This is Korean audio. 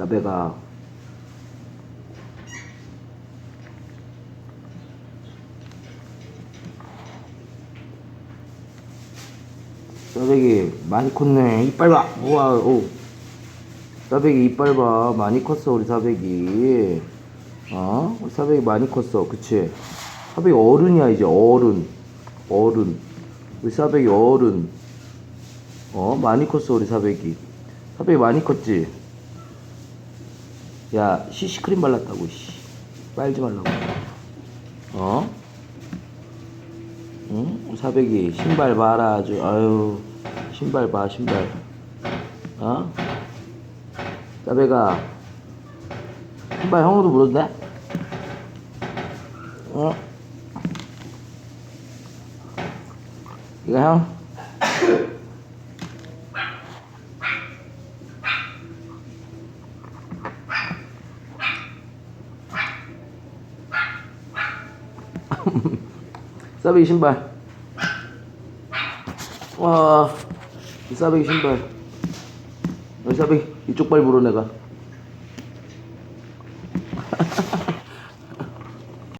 나배가 싸배기 많이 컸네. 이빨 봐. 우와 오. 싸배기 이빨 봐. 많이 컸어 우리 사배기. 어? 우리 사배기 많이 컸어. 그치? 사배기 어른이야 이제. 어른. 어른. 우리 사배기 어른. 어? 많이 컸어 우리 사배기 사배기 많이 컸지 야 시시크림 발랐다고 씨 빨지 말라고 어 응? 사백이 신발 봐라 아주 아유 신발 봐 신발 어? 사백아 신발 형으로 물었네? 어? 이거 형? 싸배기 신발. 와 싸배기 신발. 싸배기 이쪽 발 물어 내가.